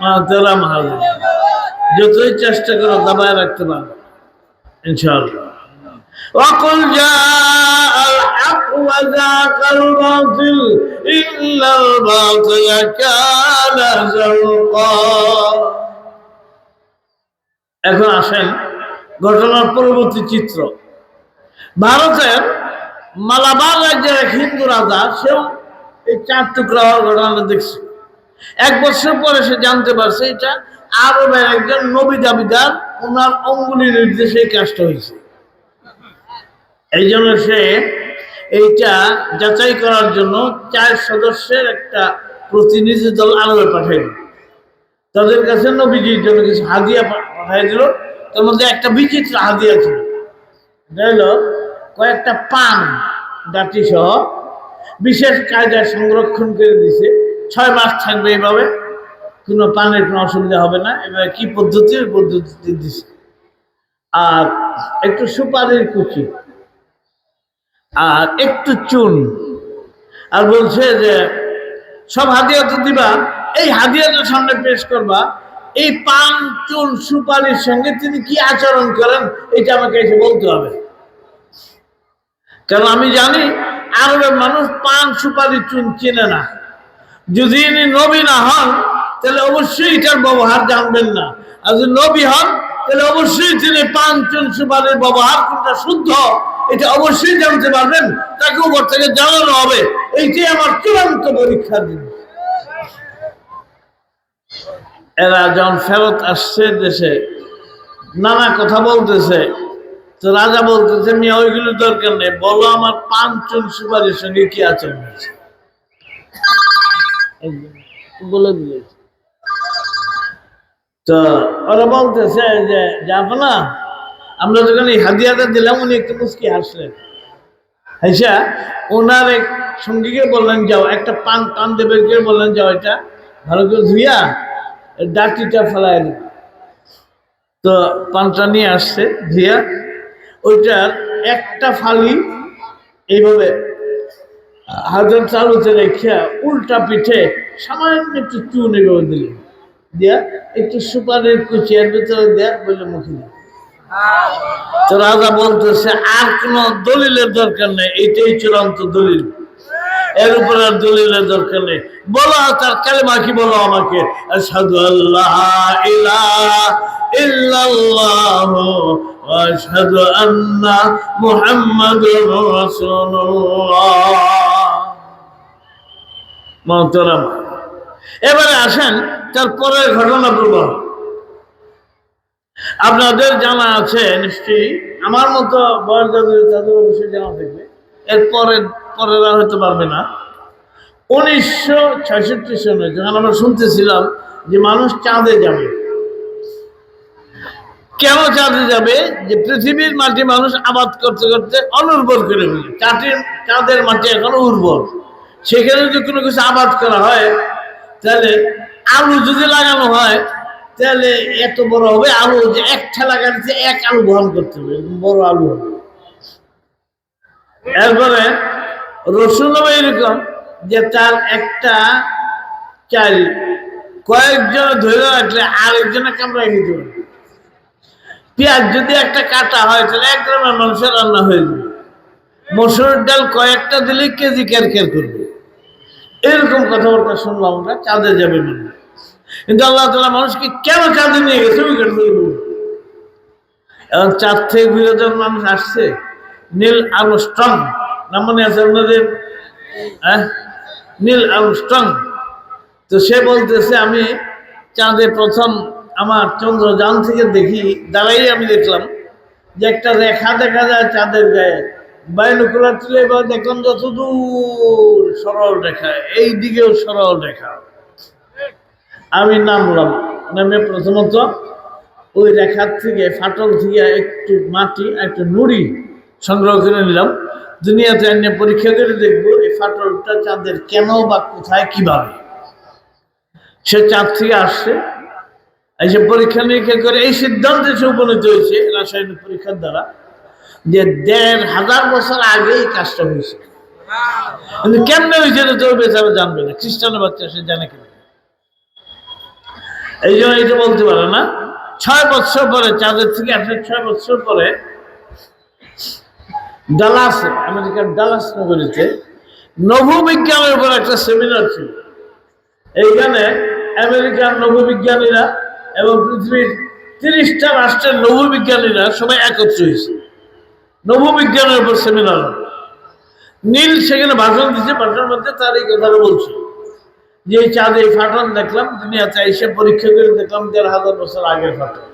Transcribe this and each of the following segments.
মাতেরা মাহাজন যতই চেষ্টা করো দাবায় রাখতে পারবে ইনশাআল্লাহ وقل جاء الحق وذاق الباطل إن الباطل كان زرقا এখন আসেন ঘটনার পরবর্তী চিত্র ভারতের মালাবার রাজ্যের এক হিন্দু রাজা সেও এই চার টুকরা হওয়ার ঘটনাটা দেখছে এক বছর পরে সে জানতে পারছে এটা আরবের একজন নবী দাবিদার, ওনার অঙ্গুলি নির্দেশে কাজটা হয়েছে। এই জন্য সে এইটা যাচাই করার জন্য চার সদস্যের একটা প্রতিনিধি দল আরবে পাঠাইল। তাদের কাছে নবীজির জন্য কিছু হাদিয়া পাঠাই দিল। তার মধ্যে একটা বিচিত্র হাদিয়া ছিল। হলো কয়েকটা পান ডাটি সহ বিশেষ কায়দায় সংরক্ষণ করে দিছে। ছয় মাস থাকবে এইভাবে। কোনো পানের কোনো অসুবিধা হবে না। এবার কি পদ্ধতি? ওই পদ্ধতিতে দিছে। আর একটু সুপারির কুচি। আর একটু চুন। আর বলছে যে, সব হাদিয়া তো দিবা। এই হাদিয়াটা সামনে পেশ করবা, এই পান, চুন, সুপারির সঙ্গে তিনি কি আচরণ করেন, এটা আমাকে এসে বলতে হবে। কারণ আমি জানি আরবের মানুষ পান, সুপারি, চুন চেনে না। যদি ইনি নবী না হন, তাহলে অবশ্যই এটার ব্যবহার জানবেন না। আর যদি নবী হন, তাহলে অবশ্যই তিনি পান চুন সুপারির ব্যবহার কোনটা শুদ্ধ, এটা অবশ্যই জানতে পারবেন। তাকে উপর থেকে জানানো হবে। এইটাই আমার চূড়ান্ত পরীক্ষার জিনিস এরা যখন ফেরত আসছে দেশে, নানা কথা বলতেছে। তো রাজা বলতেছে, মিয়া, ওইগুলো দরকার নেই। বলো আমার পান চুন সুপারির সঙ্গে কি আচরণ বলে দিয়েছে তো ওরা বলতেছে যে যাব আমরা যখন এই হাদিয়াটা দিলাম, উনি একটু মুসকি হাসলেন। হাইসা, ওনার এক সঙ্গীকে বললেন, যাও, একটা পান পান দেবেরকে বললেন, যাও এটা ভালো করে ধুইয়া ডাটিটা ফেলাই দিন তো পানটা নিয়ে আসছে, ধুইয়া, ওইটার একটা ফালি এইভাবে হাজার চালুতে রেখে উল্টা পিঠে সামান্য একটু চুন এইভাবে দিলেন দিয়া একটু সুপারের কুচিয়ার ভিতরে দেয়া বলে মুখে তো রাজা বলতেছে, আর কোন দলিলের দরকার নেই এটাই চূড়ান্ত দলিল। এর উপর আর দলিলের দরকার নেই। বলো তার কালেমা কি বলো আমাকে? আশহাদু আল্লাহ ইল্লাল্লাহ আশহাদু আন্না মুহাম্মাদুর রাসূলুল্লাহ। মহতরম। এবারে আসেন, তার পরের ঘটনা প্রবাহ আপনাদের জানা আছে, নিশ্চয়ই, আমার মতো বয়স যাদের তাদের অবশ্যই জানা থাকবে। এর পরে, পরেরা হতে পারবে না। উনিশশো ছয়ষট্টি সনে যখন আমরা শুনতেছিলাম যে মানুষ চাঁদে যাবে, কেন চাঁদে যাবে? যে পৃথিবীর মাটি মানুষ আবাদ করতে করতে অনুর্বর করে ফেলে চাঁদের চাঁদের মাটি এখন উর্বর। সেখানে যদি কোনো কিছু আবাদ করা হয়, তাহলে আলু যদি লাগানো হয়, তাহলে এত বড় হবে আলু যে এক ঠেলা গাড়িতে এক আলু বহন করতে হবে বড় আলু হবে। এরপরে রসুন হবে এরকম যে তার একটা চাল কয়েকজন ধরে রাখলে আরেকজনে কামড়াই নিতে পারে পেঁয়াজ যদি একটা কাটা হয়, তাহলে এক গ্রামের মানুষের রান্না হয়ে যাবে। মসুর ডাল কয়েকটা দিলে কেজি কের কের করবে। এরকম কথাবার্তা শুনলাম আমরা, চাঁদে যাবে মানুষ কিন্তু আল্লাহ তালা মানুষকে কেন চাঁদে নিয়ে গেছে? ওই এখন চাঁদ থেকে ঘুরে যখন মানুষ আসছে, নীল আর্মস্ট্রং নাম মনে আছে আপনাদের? হ্যাঁ? Neil Armstrong. তো সে বলতেছে, আমি চাঁদে প্রথম আমার চন্দ্রযান থেকে দেখি দাঁড়াই আমি দেখলাম যে একটা রেখা দেখা যায় চাঁদের গায়ে। বাইনোকুলার তুলে এবার দেখলাম যত দূর সরল রেখা এই দিকেও সরল রেখা। আমি নামলাম, নামে প্রথমত ওই রেখার থেকে, ফাটল থেকে একটু মাটি, একটু নুড়ি সংগ্রহ করে নিলাম। দুনিয়াতে এনে পরীক্ষা করে দেখব এই ফাটলটা চাঁদের কেন বা কোথায়, কীভাবে। সে চাঁদ থেকে আসছে, এসে পরীক্ষা নিরীক্ষা করে এই সিদ্ধান্তে সে উপনীত হয়েছে রাসায়নিক পরীক্ষার দ্বারা। যে দেড় হাজার বছর আগে এই কাজটা হয়েছে। কিন্তু কেমনে হয়েছে এটা তো বেচারা জানবে না। খ্রিস্টানের বাচ্চা, সে জানে কেন। এই জন্য এটা বলতে পারে না। ছয় বছর পরে, চাঁদের থেকে আসলে ছয় বছর পরে, ডালাস, আমেরিকার ডালাস নগরীতে নভোবিজ্ঞানের উপর একটা সেমিনার ছিল। এইখানে আমেরিকার নভোবিজ্ঞানীরা এবং পৃথিবীর তিরিশটা রাষ্ট্রের নভোবিজ্ঞানীরা সবাই একত্র হয়েছে। নভোবিজ্ঞানের উপর সেমিনার নীল সেখানে ভাষণ দিচ্ছে ভাষণের মধ্যে তার এই কথাটা বলছে। যে এই চাঁদে এই ফাটন দেখলাম, দুনিয়াতে এসে পরীক্ষা করে দেখলাম দেড় হাজার বছর আগের ফাটন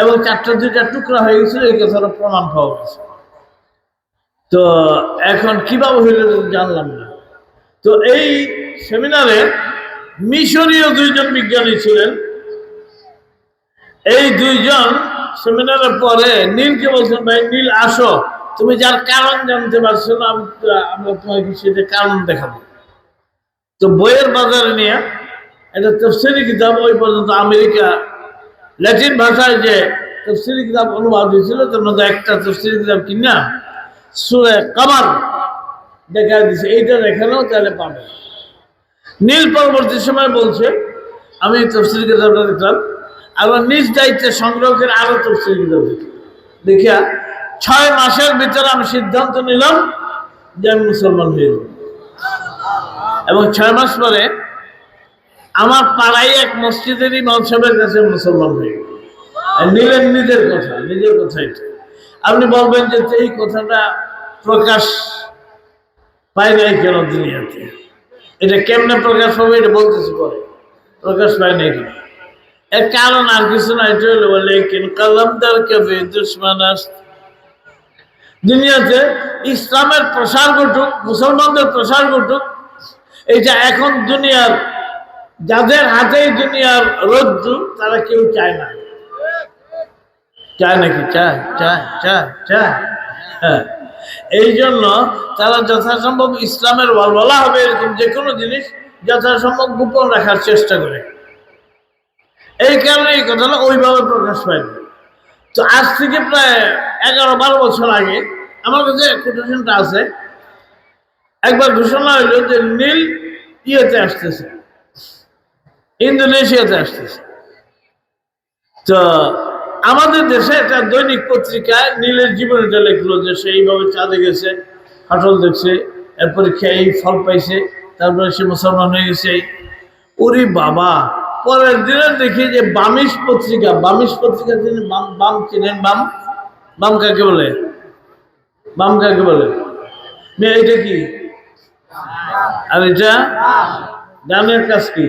এবং চারটা দুইটা টুকরা হয়ে গেছিল, এই কথাটা প্রমাণ পাওয়া গেছে। তো এখন কীভাবে হইল জানলাম না। তো এই সেমিনারে মিশরীয় দুইজন বিজ্ঞানী ছিলেন। এই দুইজন সেমিনারের পরে নীলকে বলছেন ভাই, নীল, আসো। তুমি যার কারণ জানতে পারছ না, আমি, আমরা তোমাকে সেটা কারণ দেখাবো। তো বইয়ের বাজারে নিয়ে এটা তফসিলি কিতাব ওই পর্যন্ত আমেরিকা ল্যাটিন ভাষায় যে তফসিলি কিতাব অনুবাদ হয়েছিল, তার মধ্যে একটা তফসিলি কিতাব কিনা, সুরে কামার দেখা দিছে। এইটা দেখালেও তাহলে পাবে। নীল পরবর্তী সময় বলছে, আমি তফসিলি কিতাবটা দেখলাম। আবার নিজ দায়িত্বে সংগ্রহ করে আরও কিতাব দেখিয়া ছয় মাসের ভিতরে আমি সিদ্ধান্ত নিলাম যে আমি মুসলমান হয়ে যাব। এবং ছয় মাস পরে আমার পাড়ায় এক মসজিদের ইমাম কাছে মুসলমান হয়ে গেল নিলেন নিজের কথা নিজের কথা আপনি বলবেন যে এই কথাটা প্রকাশ পায় নাই কেন দুনিয়াতে? এটা কেমনে প্রকাশ পাবে এটা বলতেছি পরে। প্রকাশ পায় নাই কেন? এর কারণ আর কিছু না এটা বলে কেন কালামদার কবে দুশ্মন দুনিয়াতে ইসলামের প্রসার ঘটুক, মুসলমানদের প্রসার ঘটুক, এইটা এখন দুনিয়ার, যাদের হাতেই দুনিয়ার রজ্জু তারা কেউ চায় না। চায় নাকি? চায় চায় চায় চায়। হ্যাঁ। এই জন্য তারা যথাসম্ভব ইসলামের বলা হবে, এরকম যে কোনো জিনিস যথাসম্ভব গোপন রাখার চেষ্টা করে। এই কারণে এই কথাটা ওইভাবে প্রকাশ পায়নি তো আজ থেকে প্রায় এগারো বারো বছর আগে আমার কাছে কোটেশনটা আছে। একবার ঘোষণা হইল যে নীল ইয়েতে আসতেছে, ইন্দোনেশিয়াতে আসতেছে। তো আমাদের দেশে একটা দৈনিক পত্রিকায় নীলের জীবনীটা লিখলো যে সে এইভাবে চাঁদে গেছে হাটল দেখছে, এর পরীক্ষা এই ফল পাইছে, তারপরে সে মুসলমান হয়ে গেছে। ওরে বাবা! পরের দিনে দেখি যে বামিশ পত্রিকা বামিশ পত্রিকা তিনি বাম বাম চিনেন, বাম বাম কাকে বলে? বাম কাকে বলে? মেয়ে, এটা কি? আর এটা? ডানের কাজ কি?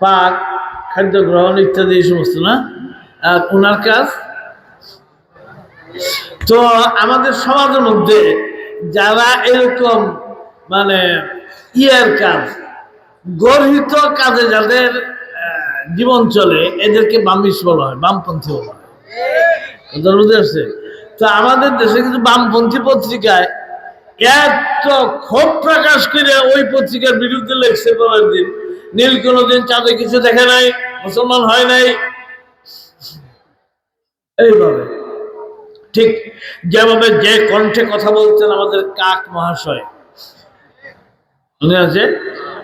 পাক খাদ্য গ্রহণ ইত্যাদি এই সমস্ত, না? আর ওনার কাজ? তো আমাদের সমাজের মধ্যে যারা এরকম মানে ইয়ের কাজ গর্হিত কাজে যাদের জীবন চলে, এদেরকে বামিশ বলা হয়, বামপন্থী বলা হয়। কথা বুঝতে তো আমাদের দেশে কিন্তু বামপন্থী পত্রিকায় এত ক্ষোভ প্রকাশ করে ওই পত্রিকার বিরুদ্ধে লেখছে পরের দিন। নীল কোনোদিন চাঁদে কিছু দেখে নাই, মুসলমান হয় নাই। এইভাবে। ঠিক যেভাবে যে কণ্ঠে কথা বলতেন আমাদের কাক মহাশয়। মনে আছে?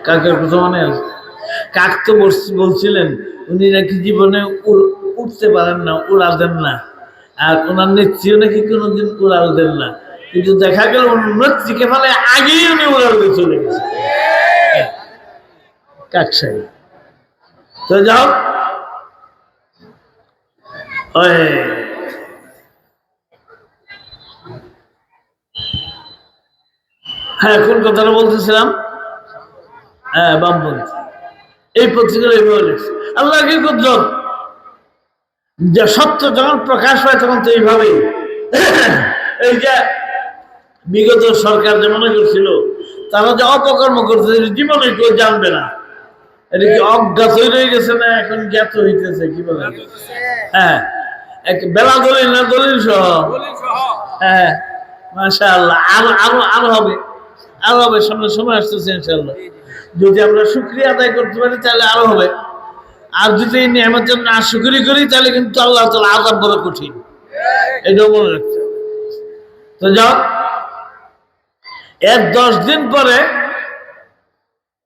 কাকের কথা মনে আছে কাক তো বলছি- বলছিলেন, উনি নাকি জীবনে উঠতে পারেন না উড়াল দেন না। আর ওনার নেত্রীও নাকি কোনোদিন উড়াল দেন না। কিন্তু দেখা গেল নেত্রীকে ফেলে আগেই উনি উড়াল দিয়ে চলে গেছে। কাক সাহেব? তো যাও। হ্যাঁ কোন কথাটা বলতেছিলাম? হ্যাঁ বামপন্থী এই পত্রিকার এইভাবে লিখছে। আল্লাহ কি করল যে সত্য যখন প্রকাশ হয় তখন তো এইভাবেই। এই যে বিগত সরকার যে মনে করছিল তারা যে অপকর্ম করছে জীবনে কেউ জানবে না। এটা কি অজ্ঞাত হয়ে গেছে না এখন জ্ঞাত হইতেছে? কি বলে? হ্যাঁ। এক বেলা দলিল না দলিল সহ? হ্যাঁ। মাশা আল্লাহ আরও আরও আরও হবে। আরও হবে সামনে সময় আসতেছে ইনশাল্লাহ যদি আমরা শুক্রিয়া আদায় করতে পারি, তাহলে আরও হবে। আর যদি এই নিয়ামতের না শুক্রি করি, তাহলে কিন্তু আল্লাহ তালা আজাব বড় কঠিন। এটাও মনে রাখতে। তো যাও। এর দশ দিন পরে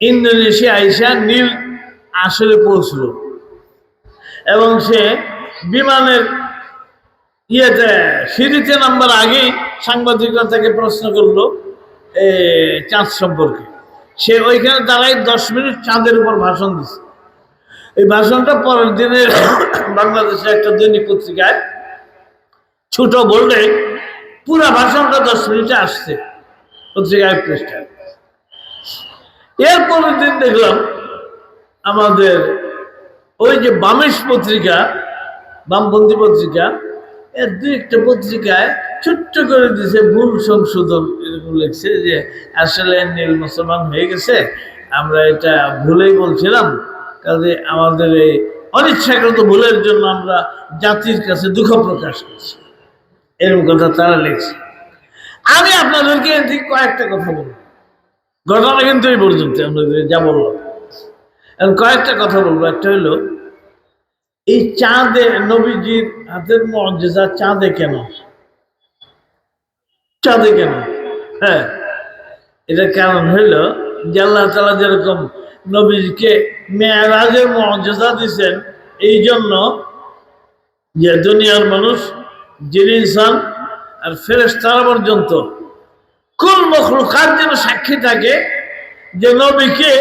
ইন্দোনেশিয়া আইসা নীল আসলে পৌঁছল। এবং সে বিমানের ইয়েতে, সিঁড়িতে নাম্বার আগেই সাংবাদিকরা তাকে প্রশ্ন করল চাঁদ সম্পর্কে। সে ওইখানে দাঁড়াই দশ মিনিট চাঁদের উপর ভাষণ দিচ্ছে এই ভাষণটা পরের দিনে বাংলাদেশের একটা দৈনিক পত্রিকায় ছোট বললে পুরা ভাষণটা দশ মিনিটে আসছে পত্রিকায় পৃষ্ঠায়। এর পরের দিন দেখলাম আমাদের ওই যে বামেশ পত্রিকা, বামপন্থী পত্রিকা এর দুই একটা পত্রিকায় ছোট্ট করে দিয়েছে ভুল সংশোধন, এরকম লিখছে যে আসলে নীল মুসলমান হয়ে গেছে, আমরা এটা ভুলেই বলছিলাম। কাজে আমাদের এই অনিচ্ছাকৃত ভুলের জন্য আমরা জাতির কাছে দুঃখ প্রকাশ করছি। এরকম কথা তারা লিখছে। আমি আপনাদেরকে থেকে কয়েকটা কথা বলব। ঘটনা কিন্তু এই পর্যন্ত, আমরা যে বললাম কয়েকটা কথা বলব। একটা হলো এই চাঁদে নবীজির হাতের মর্যাদা চাঁদে কেন? চাঁদে কেন? হ্যাঁ এটা কারণ হইল যে আল্লাহ তালা যেরকম নবীজিকে মেয়ারাজের মর্যাদা দিছেন এই জন্য যে দুনিয়ার মানুষ, যিনি ইনসান আর ফেরেস্তারা পর্যন্ত কোন মখলুকাত যেন সাক্ষী থাকে যে নবীকে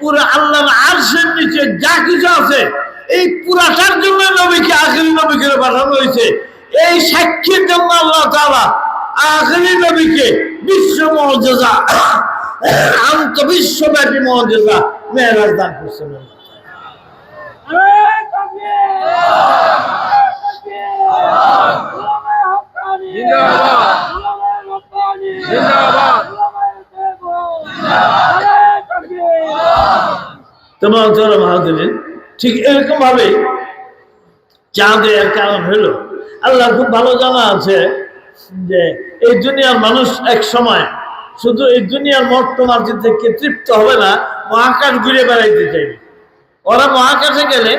পুরো আল্লাহ আরশের নিচে যা কিছু আছে এই পুরাটার জন্য নবীকে আখেরি নবীকে পাঠানো হয়েছে। এই সাক্ষীর জন্য আল্লাহ তাআলা আখেরি নবীকে বিশ্ব মর্যাদা আন্ত বিশ্বব্যাপী মর্যাদা মেয়েরাজ দান করছেন। তোমার মাহাদিন ঠিক এরকম ভাবে চাঁদে এর কারণ হলো আল্লাহ খুব ভালো জানা আছে যে এই দুনিয়ার মানুষ এক সময় শুধু এই দুনিয়ার মর্ত তোমার থেকে তৃপ্ত হবে না, মহাকাশ ঘুরে বেড়াইতে চাইবে। ওরা মহাকাশে গেলে